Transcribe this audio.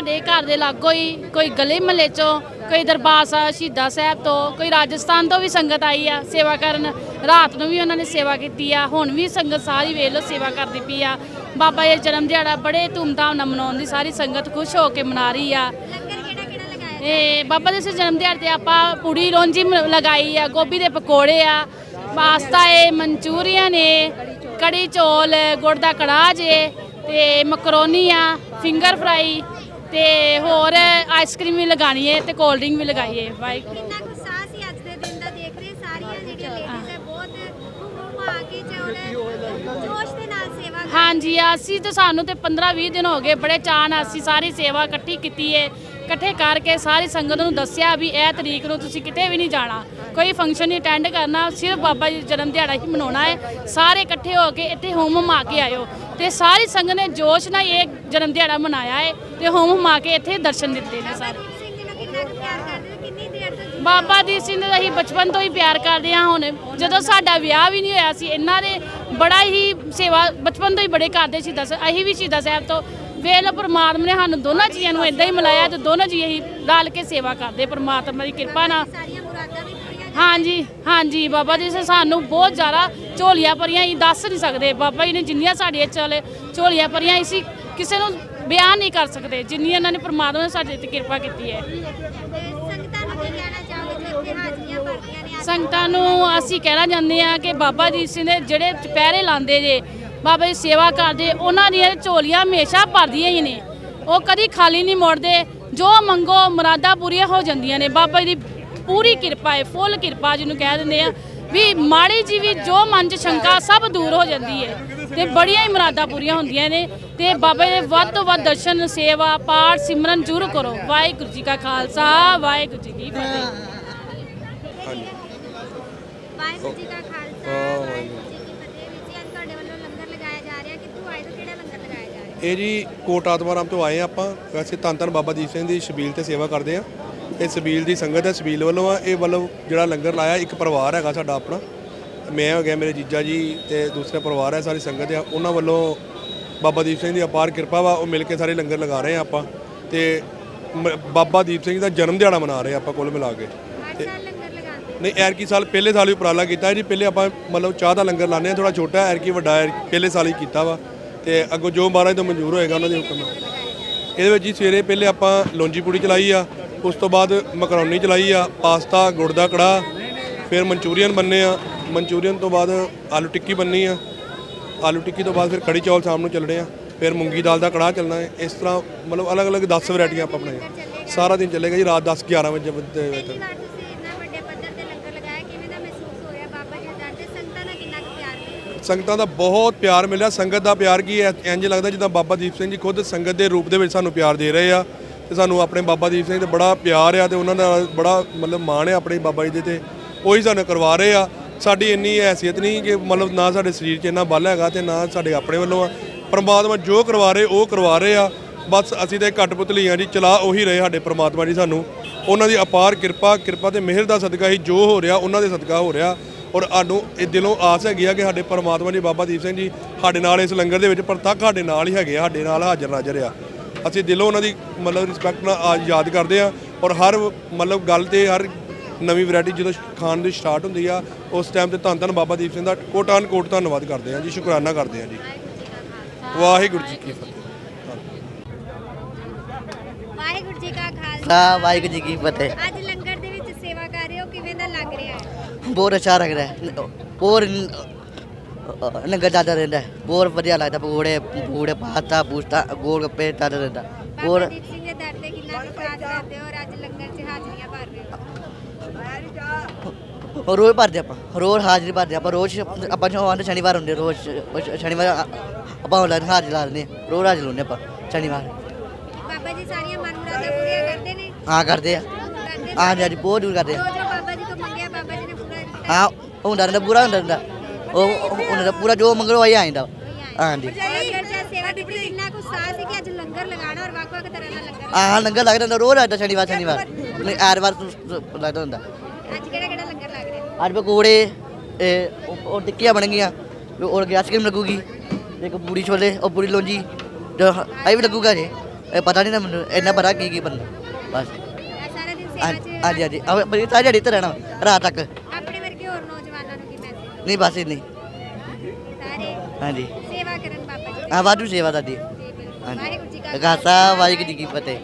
ਘਰ ਦੇ ਲਾਗੋ ਹੀ ਕੋਈ ਗਲੀ ਮਹੱਲੇ ਚੋਂ ਕੋਈ ਦਰਬਾਰ ਸਾਹਿਬ ਸ਼ਹੀਦਾਂ ਸਾਹਿਬ ਤੋਂ ਕੋਈ ਰਾਜਸਥਾਨ ਤੋਂ ਵੀ ਸੰਗਤ ਆਈ ਆ ਸੇਵਾ ਕਰਨ। ਰਾਤ ਨੂੰ ਵੀ ਉਹਨਾਂ ਨੇ ਸੇਵਾ ਕੀਤੀ ਆ। ਹੁਣ ਵੀ ਸੰਗਤ ਸਾਰੀ ਵੇਖ ਲਓ ਸੇਵਾ ਕਰਦੀ ਪਈ ਆ। ਬਾਬਾ ਜੀ ਜਨਮ ਦਿਹਾੜਾ ਬੜੇ ਧੂਮਧਾਮ ਨਾਲ ਮਨਾਉਣ ਦੀ ਸਾਰੀ ਸੰਗਤ ਖੁਸ਼ ਹੋ ਕੇ ਮਨਾ ਰਹੀ ਆ। ਇਹ ਬਾਬਾ ਜੀ ਦੇ ਜਨਮ ਦਿਹਾੜੇ ਤੇ ਆਪਾਂ ਪੂੜੀ ਰੋਂਜੀ ਲਗਾਈ ਆ। ਗੋਭੀ ਦੇ ਪਕੌੜੇ ਆ। ਪਾਸਤਾ ਏ ਮਨਚੂਰੀਅਨ ਏ ਕੜੀ ਚੌਲ ਗੁੜ ਦਾ ਕੜਾਹ ਜੇ ਤੇ ਮਕਰੋਨੀ ਆ ਫਿੰਗਰ ਫਰਾਈ ਤੇ ਹੋਰ ਆਈਸਕ੍ਰੀਮ ਵੀ ਲਗਾਣੀ ਏ ਤੇ ਕੋਲਡ ਡਰਿੰਕ ਵੀ ਲਗਾਈ ਏ ਵਾਹਿਗੁਰੂ ਕਿੰਨਾ ਕੁ ਉਤਸ਼ਾਹ ਸੀ ਅੱਜ ਦੇ ਦਿਨ ਦਾ ਦੇਖ ਰਹੇ ਸਾਰੀਆਂ ਜਿਹੜੀਆਂ ਲੇਡੀਜ਼ ਹੈ ਬਹੁਤ ਹੁਮ ਆ ਕੇ ਚੌੜ ਜੋਸ਼ ਦੇ ਨਾਲ ਸੇਵਾ ਹਾਂਜੀ ਅਸੀਂ ਤੇ ਸਾਨੂੰ ਤੇ 15 20 ਦਿਨ ਹੋ ਗਏ ਬੜੇ ਚਾਅ ਨਾਲ ਅਸੀਂ ਸਾਰੀ ਸੇਵਾ ਇਕੱਠੀ ਕੀਤੀ ਏ ਇਕੱਠੇ ਕਰਕੇ ਸਾਰੀ ਸੰਗਤ ਨੂੰ ਦੱਸਿਆ ਵੀ ਇਹ ਤਰੀਕ ਨੂੰ ਤੁਸੀਂ ਕਿਤੇ ਵੀ ਨਹੀਂ ਜਾਣਾ। ਕੋਈ ਫੰਕਸ਼ਨ ਨਹੀਂ ਅਟੈਂਡ ਕਰਨਾ ਸਿਰਫ ਬਾਬਾ ਜੀ ਜਨਮ ਦਿਹਾੜਾ ਹੀ ਮਨਾਉਣਾ ਹੈ। ਸਾਰੇ ਇਕੱਠੇ ਹੋ ਕੇ ਇੱਥੇ ਹੋਮ ਮਾ ਕੇ ਆਇਓ। ਤੇ ਸਾਰੀ ਸੰਗਤ ਨੇ ਜੋਸ਼ ਨਾਲ ਇਹ ਜਨਮ ਦਿਹਾੜਾ ਮਨਾਇਆ ਹੈ ਤੇ ਹੋਮ ਮਾ ਕੇ ਇੱਥੇ ਦਰਸ਼ਨ ਦਿੱਤੇ ਨੇ ਸਾਰੇ। ਬਾਬਾ ਦੀਪ ਸਿੰਘ ਦਾ ਅਸੀਂ ਬਚਪਨ ਤੋਂ ਹੀ ਪਿਆਰ ਕਰਦੇ ਹਾਂ ਹੁਣ। ਜਦੋਂ ਸਾਡਾ ਵਿਆਹ ਵੀ ਨਹੀਂ ਹੋਇਆ ਸੀ ਇਹਨਾਂ ਨੇ ਬੜਾ ਹੀ ਸੇਵਾ ਬਚਪਨ ਤੋਂ ਹੀ ਬੜੇ ਕਰਦੇ ਸੀ ਦਸ ਅਸੀਂ ਵੀ ਸ਼ਹੀਦਾਂ ਸਾਹਿਬ ਤੋਂ। ਵੇਲ ਪਰਮਾਤਮਾ ਨੇ ਸਾਨੂੰ ਦੋਨਾਂ ਜੀਆਂ ਨੂੰ ਇਦਾਂ ਹੀ ਮਿਲਾਇਆ ਤੇ ਦੋਨੋਂ ਜੀ ਅਸੀਂ ਰਲ ਕੇ ਸੇਵਾ ਕਰਦੇ। ਪਰਮਾਤਮਾ ਦੀ ਕਿਰਪਾ ਨਾਲ। ਹਾਂਜੀ ਹਾਂਜੀ, ਬਾਬਾ ਜੀ ਸੇ ਸਾਨੂੰ ਬਹੁਤ ਜ਼ਿਆਦਾ ਝੋਲੀਆਂ ਭਰੀਆਂ ਹੀ ਦੱਸ ਨਹੀਂ ਸਕਦੇ। ਬਾਬਾ ਜੀ ਨੇ ਜਿੰਨੀਆਂ ਸਾਡੀਆਂ ਚਲੇ ਝੋਲੀਆਂ ਭਰੀਆਂ, ਅਸੀਂ ਕਿਸੇ ਨੂੰ ਬਿਆਨ ਨਹੀਂ ਕਰ ਸਕਦੇ ਜਿੰਨੀ ਇਹਨਾਂ ਨੇ ਪਰਮਾਤਮਾ ਨੇ ਸਾਡੇ ਤੇ ਕਿਰਪਾ ਕੀਤੀ ਹੈ। ਸੰਗਤਾਂ ਨੂੰ ਅਸੀਂ ਕਹਿਣਾ ਚਾਹੁੰਦੇ ਆ ਕਿ ਬਾਬਾ ਜੀ ਸਿੰਘ ਦੇ ਜਿਹੜੇ ਚੁਪਹਿਰੇ ਲਾਉਂਦੇ ਜੇ, ਬਾਬਾ ਜੀ ਸੇਵਾ ਕਰਦੇ, ਉਹਨਾਂ ਦੀਆਂ ਝੋਲੀਆਂ ਹਮੇਸ਼ਾ ਭਰਦੀਆਂ ਹੀ ਨੇ। ਉਹ ਕਦੀ ਖਾਲੀ ਨਹੀਂ ਮੁੜਦੇ, ਜੋ ਮੰਗੋ ਮੁਰਾਦਾਂ ਪੂਰੀਆਂ ਹੋ ਜਾਂਦੀਆਂ ਨੇ। ਬਾਬਾ ਜੀ ਦੀ ਪੂਰੀ ਕਿਰਪਾ ਹੈ ਫੁੱਲ ਕਿਰਪਾ ਜਿਹਨੂੰ ਕਹਿ ਦਿੰਦੇ ਆ। ਵੀ ਮਾੜੀ ਜੀ ਵੀ ਜੋ ਮਨ 'ਚ ਸ਼ੰਕਾ ਸਭ ਦੂਰ ਹੋ ਜਾਂਦੀ ਹੈ। ਤੇ ਬੜੀਆਂ ਹੀ ਮੁਰਾਦਾਂ ਪੂਰੀਆਂ ਹੁੰਦੀਆਂ ਨੇ। ਤੇ ਬਾਬਾ ਦੇ ਵੱਧ ਤੋਂ ਵੱਧ ਦਰਸ਼ਨ ਸੇਵਾ ਪਾਠ ਸਿਮਰਨ ਜ਼ਰੂਰ ਕਰੋ। ਵਾਹਿਗੁਰੂ ਜੀ ਕਾ ਖਾਲਸਾ ਵਾਹਿਗੁਰੂ ਜੀ ਕੀ ਫਤਿਹ। ਵਾਹਿਗੁਰੂ ਜੀ ਕਾ ਖਾਲਸਾ ਵਾਹਿਗੁਰੂ ਜੀ ਕੀ ਫਤਿਹ। ਵਿੱਚ ਅੱਜ ਤੁਹਾਡੇ ਵੱਲੋਂ ਲੰਗਰ ਲਗਾਇਆ ਜਾ ਰਿਹਾ ਕਿੱਥੋਂ ਆਏ ਤੋਂ ਕਿਹੜਾ ਲੰਗਰ ਲਗਾਇਆ ਜਾ ਰਿਹਾ? ਇਹ ਜੀ ਕੋਟ ਆਤਮਾਰਾਮ ਤੋਂ ਆਏ ਆਪਾਂ। ਵੈਸੇ ਧੰਨ ਧੰਨ ਬਾਬਾ ਦੀਪ ਸਿੰਘ ਦੀ ਛਬੀਲ ਤੇ ਸੇਵਾ ਕਰਦੇ ਆ ਇਹ ਛਬੀਲ ਦੀ ਸੰਗਤ ਹੈ ਛਬੀਲ ਵੱਲੋਂ ਆ। ਇਹ ਵੱਲੋਂ ਜਿਹੜਾ ਲੰਗਰ ਲਾਇਆ ਇੱਕ ਪਰਿਵਾਰ ਹੈਗਾ ਸਾਡਾ ਆਪਣਾ। ਮੈਂ ਹੋ ਗਿਆ ਮੇਰੇ ਜੀਜਾ ਜੀ ਤੇ ਦੂਸਰਾ ਪਰਿਵਾਰ ਹੈ ਸਾਰੀ ਸੰਗਤ ਆ। ਉਹਨਾਂ ਵੱਲੋਂ ਬਾਬਾ ਦੀਪ ਸਿੰਘ ਦੀ ਅਪਾਰ ਕਿਰਪਾ ਵਾ ਉਹ ਮਿਲ ਕੇ ਸਾਰੇ ਲੰਗਰ ਲਗਾ ਰਹੇ ਆ ਆਪਾਂ। ਤੇ ਮ- ਬਾਬਾ ਦੀਪ ਸਿੰਘ ਦਾ ਜਨਮ ਦਿਹਾੜਾ ਮਨਾ ਰਹੇ ਆ ਆਪਾਂ ਕੁੱਲ ਮਿਲਾ ਕੇ। ਲਗਾਉਂਦੇ ਨਹੀਂ ਐਰਕੀ ਸਾਲ ਪਹਿਲੇ ਸਾਲ ਵੀ ਉਪਰਾਲਾ ਕੀਤਾ ਜੀ। ਪਹਿਲੇ ਆਪਾਂ ਮਤਲਬ ਚਾਹ ਦਾ ਲੰਗਰ ਲਾਉਂਦੇ ਆ ਥੋੜਾ ਛੋਟਾ ਐਰਕੀ ਵੱਡਾ ਐਰ- ਪਹਿਲੇ ਸਾਲ ਹੀ ਕੀਤਾ ਵਾ। ਤੇ ਅੱਗੋਂ ਜੋ ਮਹਾਰਾਜ ਤੋਂ ਮਨਜ਼ੂਰ ਹੋਏਗਾ ਉਹਨਾਂ ਦੇ ਹੁਕਮ ਨਾਲ। ਇਹਦੇ ਵਿੱਚ ਜੀ ਸਵੇਰੇ ਪਹਿਲੇ ਆਪਾਂ ਲੌਂਜੀ ਪੂੜੀ ਚਲਾਈ ਆ। ਉਸ ਤੋਂ ਬਾਅਦ ਮਕਰੋਨੀ ਚਲਾਈ ਆ ਪਾਸਤਾ ਗੁੜ ਦਾ ਕੜਾ ਫਿਰ ਮਨਚੂਰੀਅਨ ਬੰਨੇ ਆ। ਮਨਚੂਰੀਅਨ ਤੋਂ ਬਾਅਦ ਆਲੂ ਟਿੱਕੀ ਬੰਨੀ ਆ। ਆਲੂ ਟਿੱਕੀ ਤੋਂ ਬਾਅਦ ਫਿਰ ਕੜੀ ਚੌਲ ਸ਼ਾਮ ਨੂੰ ਚੱਲਣੇ ਆ। ਫਿਰ ਮੂੰਗੀ ਦਾਲ ਦਾ ਕੜਾਹ ਚੱਲਣਾ ਹੈ। ਇਸ ਤਰ੍ਹਾਂ ਮਤਲਬ ਅਲੱਗ-ਅਲੱਗ 10 ਵੈਰਾਈਟੀਆਂ ਆਪਾਂ ਬਣਾਈਆਂ। ਸਾਰਾ ਦਿਨ ਚੱਲੇਗਾ ਜੀ ਰਾਤ 10 11 ਵਜੇ ਤੱਕ ਵਾਰ ਤੁਸੀਂ ਇੰਨਾ ਵੱਡੇ ਪੱਧਰ ਤੇ ਲੰਗਰ ਲਗਾਇਆ ਕਿਵੇਂ ਦਾ ਮਹਿਸੂਸ ਹੋ ਰਿਹਾ ਬਾਬਾ ਜੀ ਦਾ ਦਰ ਤੇ ਸੰਗਤਾਂ ਦਾ ਕਿੰਨਾ ਕੁ ਪਿਆਰ ਮਿਲਿਆ? ਸੰਗਤਾਂ ਦਾ ਬਹੁਤ ਪਿਆਰ ਮਿਲਿਆ। ਸੰਗਤ ਦਾ ਪਿਆਰ ਕੀ ਹੈ? ਇੰਜ ਲੱਗਦਾ ਜਿੱਦਾਂ ਬਾਬਾ ਦੀਪ ਸਿੰਘ ਜੀ ਖੁਦ ਸੰਗਤ ਦੇ ਰੂਪ ਦੇ ਵਿੱਚ ਸਾਨੂੰ ਪਿਆਰ ਦੇ ਰਹੇ ਆ। ਤੇ ਸਾਨੂੰ ਆਪਣੇ ਬਾਬਾ ਦੀਪ ਸਿੰਘ ਤੇ ਬੜਾ ਪਿਆਰ ਆ ਤੇ ਉਹਨਾਂ ਦਾ ਬੜਾ ਮਤਲਬ ਮਾਣ ਹੈ ਆਪਣੇ ਬਾਬਾ ਜੀ ਦੇ ਤੇ ਉਹੀ ਸਾਨੂੰ ਕਰਵਾ ਰਹੇ ਆ। ਸਾਡੀ ਇੰਨੀ ਹੈਸੀਅਤ ਨਹੀਂ ਕਿ ਮਤਲਬ ਨਾ ਸਾਡੇ ਸਰੀਰ 'ਚ ਇੰਨਾ ਬਲ ਹੈਗਾ ਤੇ ਨਾ ਸਾਡੇ ਆਪਣੇ ਵੱਲੋਂ ਆ। ਪਰਮਾਤਮਾ ਜੋ ਕਰਵਾ ਰਹੇ, ਉਹ ਕਰਵਾ ਰਹੇ ਆ। ਬਸ ਅਸੀਂ ਤੇ ਘੱਟ ਪੁਤਲੀ ਪੁਤਲੀਆਂ ਜੀ, ਚਲਾ ਉਹੀ ਰਹੇ ਸਾਡੇ ਪਰਮਾਤਮਾ ਜੀ ਸਾਨੂੰ। ਉਹਨਾਂ ਦੀ ਅਪਾਰ ਕਿਰਪਾ ਕਿਰਪਾ ਤੇ ਮਿਹਰ ਦਾ ਸਦਕਾ ਹੀ ਜੋ ਹੋ ਰਿਹਾ, ਉਹਨਾਂ ਦੇ ਸਦਕਾ ਹੋ ਰਿਹਾ। ਔਰ ਸਾਨੂੰ ਇਹ ਦਿਲੋਂ ਆਸ ਹੈਗੀ ਆ ਕਿ ਸਾਡੇ ਪਰਮਾਤਮਾ ਜੀ, ਬਾਬਾ ਦੀਪ ਸਿੰਘ ਜੀ ਸਾਡੇ ਨਾਲ ਇਸ ਲੰਗਰ ਦੇ ਵਿੱਚ ਪ੍ਰਤੱਖ ਸਾਡੇ ਨਾਲ ਹੀ ਹੈਗੇ ਆ, ਸਾਡੇ ਨਾਲ ਹਾਜ਼ਰ ਨਾਜ਼ਰ ਆ। ਅਸੀਂ ਦਿਲੋਂ ਉਹਨਾਂ ਦੀ ਮਤਲਬ ਰਿਸਪੈਕਟ ਨਾਲ ਆ- ਯਾਦ ਕਰਦੇ ਆ ਔਰ ਹਰ ਮਤਲਬ ਗੱਲ ਤੇ ਹਰ ਨਵੀਂ ਵੈਰਾਈਟੀ ਜਦੋਂ ਖਾਣ ਦੀ ਸਟਾਰਟ ਹੁੰਦੀ ਆ ਉਸ ਟਾਈਮ ਤੇ ਧੰਨ ਧੰਨ ਬਾਬਾ ਦੀਪ ਸਿੰਘ ਦਾ ਕੋਟਾਨ ਕੋਟ ਧੰਨਵਾਦ ਕਰਦੇ ਆ ਜੀ ਸ਼ੁਕਰਾਨਾ ਕਰਦੇ ਆ ਜੀ। ਵਾਹਿਗੁਰੂ ਜੀ ਕੀ ਫਤਿਹ। ਵਾਹਿਗੁਰੂ ਜੀ ਕਾ ਖਾਲਸਾ। ਸਾ ਵਾਹਿਗੁਰੂ ਜੀ ਕੀ ਫਤਿਹ। ਅੱਜ ਲੰਗਰ ਦੇ ਵਿੱਚ ਸੇਵਾ ਕਰ ਰਹੇ ਹੋ ਕਿਵੇਂ ਦਾ ਲੱਗ ਰਿਹਾ ਹੈ? ਬਹੁਤ ਅੱਛਾ ਲੱਗ ਰਿਹਾ ਹੈ। ਹੋਰ ਨੰਗਾ ਜ਼ਿਆਦਾ ਰਹਿੰਦਾ ਹੈ। ਬਹੁਤ ਵਧੀਆ ਲੱਗਦਾ ਪਕੌੜੇ ਪਕੌੜੇ ਪਾਸਤਾ ਪੂਸਤਾ ਗੋਲ ਗੱਪੇ ਜ਼ਿਆਦਾ ਰਹਿੰਦਾ। ਬਾਬਾ ਹੋਰ ਦੀਪ ਸਿੰਘ ਦੇ ਦਰ ਤੇ ਕਿੰਨਾ ਕੁ ਪਿਆਰ ਕਰਦੇ ਹੋ ਔਰ ਅੱਜ ਲੰਗਰ 'ਚ ਹਾਜ਼ਰੀਆਂ ਭਰ ਰਹੇ ਹੋ? ਰੋਜ਼ ਭਰਦੇ ਆਪਾਂ ਰੋਜ਼ ਹਾਜ਼ਰੀ ਭਰਦੇ ਆਪਾਂ ਰੋਜ਼ ਆਪਾਂ ਜੋ ਆਉਂਦੇ ਸ਼ਨੀਵਾਰ ਹੁੰਦੇ ਰੋਜ਼ ਸ਼- ਸ਼ਨੀਵਾਰ ਆਪਾਂ online ਹਾਜ਼ਰੀ ਲਾ ਲੈਂਦੇ ਹਾਂ। ਰੋਜ਼ ਹਾਜ਼ਰੀ ਲਾਉਂਦੇ ਆਪਾਂ ਸ਼ਨੀਵਾਰ। ਬਾਬਾ ਜੀ ਸਾਰੀਆਂ ਮਨ ਮੁਰਾਦਾਂ ਪੂਰੀਆਂ ਕਰਦੇ ਨੇ? ਹਾਂ ਕਰਦੇ ਆ। ਕਰਦੇ ਹਾਂ ਜੀ ਬਹੁਤ ਦੂਰ ਕਰਦੇ ਜੋ ਆ ਜੋ ਬਾਬਾ ਜੀ ਤੋਂ ਮੰਗਿਆ ਬਾਬਾ ਜੀ ਨੇ ਪੂਰਾ ਕੀਤਾ ਹਾਂ ਹੁੰਦਾ ਰਹਿੰਦਾ ਪੂਰਾ ਹੁੰਦਾ ਰਹਿੰਦਾ। ਉਹ ਉਹ- ਉਹਨਾਂ ਦਾ ਪੂਰਾ ਜੋ ਮੰਗਲੋ ਆਈ ਆਇਂਦਾ ਹਾਂ ਜੀ ਲੰਗਰ 'ਚ ਸੇਵਾ ਦੀ ਕਿੰਨਾ ਕੁ ਸਾਹ ਸੀ ਕਿ ਅੱਜ ਲੰਗਰ ਲਗਾਉਣਾ ਔਰ ਵੱਖ-ਵੱਖ ਤਰ੍ਹਾਂ ਦਾ ਲੰਗਰ ਹਾਂ ਲੰਗਰ ਲੱਗਦਾ ਹੁੰਦਾ ਰੋਜ਼ ਲੱਗਦਾ ਸ਼ਨੀਵਾਰ ਸ਼ਨੀਵਾਰ। ਨਹੀਂ ਐਤਵਾਰ ਨੂੰ ਲੱਗਦਾ ਹੁੰਦਾ। ਅੱਜ ਕਿਹੜਾ ਕਿਹੜਾ ਲੰਗਰ ਲੱਗ ਰਿਹਾ? ਅੱਜ ਪਕੌੜੇ ਇਹ ਉਹ- ਉਹ ਟਿੱਕੀਆਂ ਬਣ ਗਈਆਂ। ਔਰ ਆਈਸਕ੍ਰੀਮ ਲੱਗੂਗੀ ਇੱਕ ਪੂਰੀ ਛੋਲੇ ਉਹ ਪੂਰੀ ਲੋਂਜੀ ਆਈ ਵੀ ਲੱਗੂਗਾ ਜੀ। ਇਹ ਪਤਾ ਨਹੀਂ ਨਾ ਮੈਨੂੰ ਇੰਨਾ ਪਤਾ ਕੀ ਕੀ ਬੰਦਾ ਬਸ ਸਾਰਾ ਦਿਨ ਸੇਵਾ ਹਾਂਜੀ 'ਚ ਹਾਂਜੀ ਹਾਂਜੀ। ਬੜੀ ਸਾਰੀ ਜੜੀ ਤੇ ਰਹਿਣਾ ਰਾਤ ਤੱਕ ਆਪਣੇ ਵਰਗੇ ਹੋਰ ਨੌਜਵਾਨਾਂ ਨੂੰ ਕੀ ਮੈਸੇਜ ਨਹੀਂ ਬਸ ਇੰਨੀ। ਸਾਰੇ ਹਾਂਜੀ। ਸੇਵਾ ਕਰਨ ਬਾਬਾ ਜੀ। ਆ ਵਾਧੂ ਸੇਵਾ ਦਾ ਦੀ ਹਾਂਜੀ। ਵਾਹਿਗੁਰੂ ਜੀ ਕਾ ਖਾਲਸਾ ਵਾਹਿਗੁਰੂ ਜੀ ਕੀ ਫਤਿਹ।